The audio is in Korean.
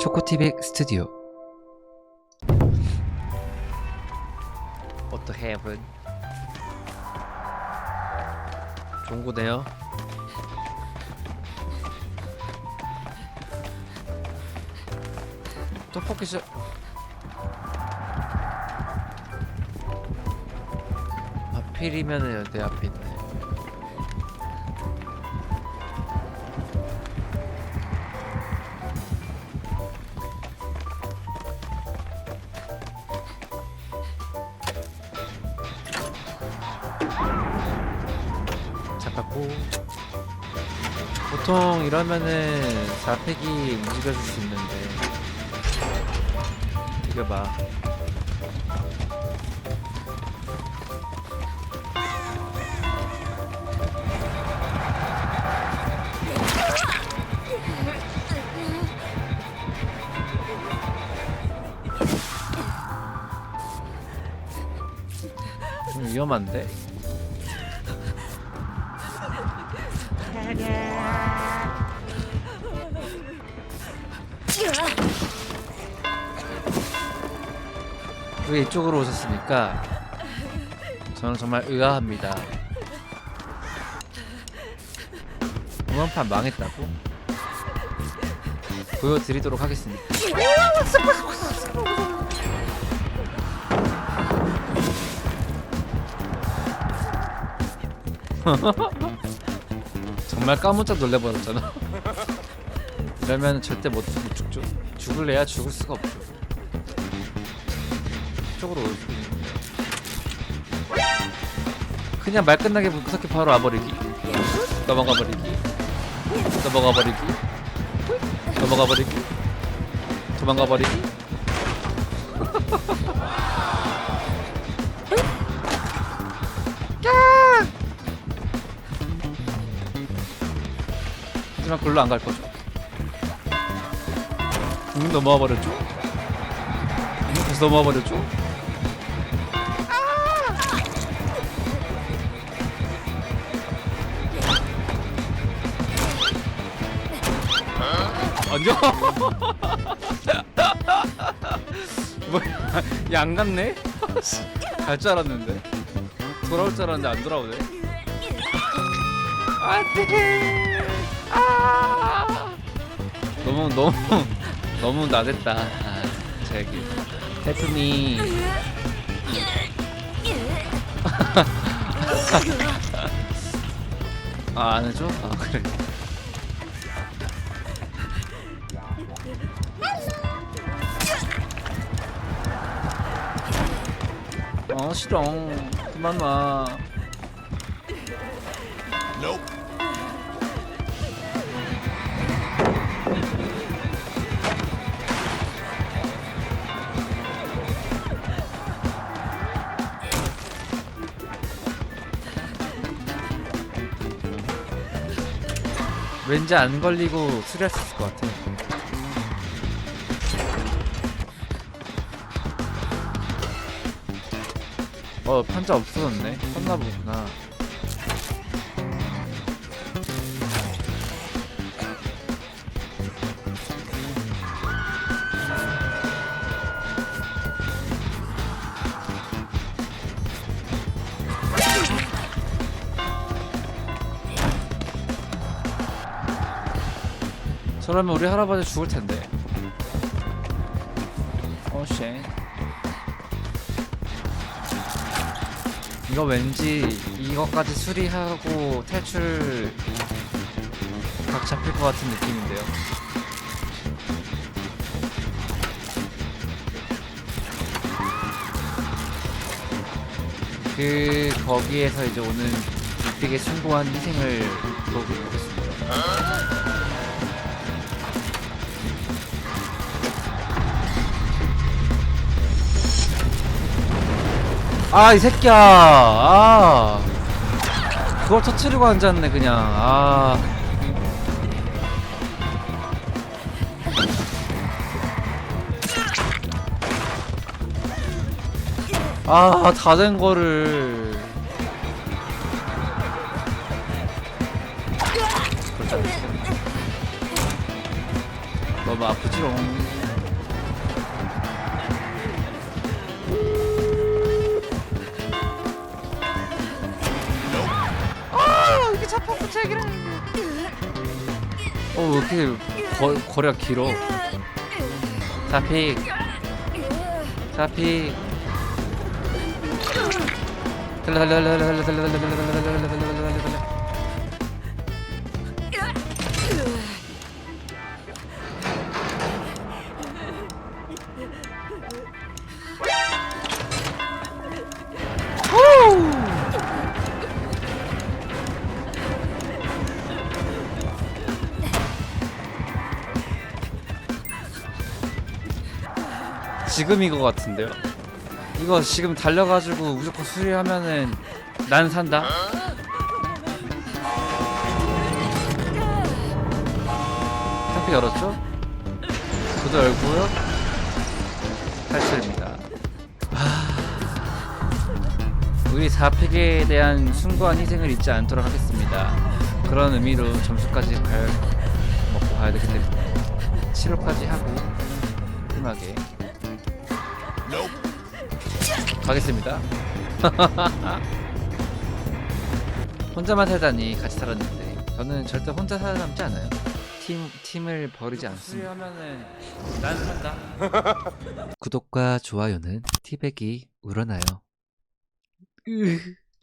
초코티백 스튜디오. The heaven? 좋은 거네요? 떡볶이 시 하필이면은 내 앞에 있네 잡았고. 보통 이러면은 4팩이 움직여줄 수 있는데. 이거 봐. 좀 위험한데? 왜 이쪽으로 오셨습니까? 저는 정말 의아합니다. 응원판 망했다고? 보여드리도록 하겠습니다. 정말 까무짝 놀래버렸잖아. 이러면 절대 못, 못 죽죠. 죽을래야 죽을 수가 없죠. 이쪽으로. 그냥 말 끝나게 무섭게 바로 와버리기. 넘어가 버리기. 넘어가 버리기. 넘어가 버리기. 도망가 버리기. 하지만 글로 안 갈 거죠. 응, 넘어와 버렸죠. 응, 다시 넘어와 버렸죠. 아니야. 뭐야? 얘안 갔네? 갈 줄 알았는데. 돌아올 줄 알았는데 안 돌아오네. 안돼. 아. 너무 너무 너무 나댔다. 아, 저기 태풍이 아안 해줘? 아 그래. 어 싫어. 그만 와. 왠지 안 걸리고 수리할 수 있을 것 같아. 어, 판자 없어졌네. 컸나 보구나. 저러면 우리 할아버지 죽을 텐데. 어, 쉣. 이거 왠지 이것까지 수리하고 탈출 각 잡힐 것 같은 느낌인데요. 그 거기에서 이제 오는 되게 숭고한 희생을 보겠습니다. 아 이 새끼야. 아. 그걸 터트리고 앉았네 그냥. 아. 아, 다 된 거를. 너무 아프지롱. 잡혔어 책이랑. 어왜 이렇게 거, 거리가 길어? 자픽 자픽. 달려 달려 달려 달려 달려 달려 달려 달려 달려 달려 달려 달려 지금 이거 같은데요? 이거 지금 달려가지고 무조건 수리하면은 난 산다. 템피 열었죠? 저도 열고요. 탈출입니다. 하... 우리 4팩에 대한 숭고한 희생을 잊지 않도록 하겠습니다. 그런 의미로 점수까지 갈 먹고 가야 되기 때문에 치료까지 하고 심하게 가겠습니다. 혼자만 살다니 같이 살았는데 저는 절대 혼자 살아남지 않아요. 팀 팀을 버리지 않습니다. 수리하면은 난 산다. 구독과 좋아요는 티백이 우러나요. 으.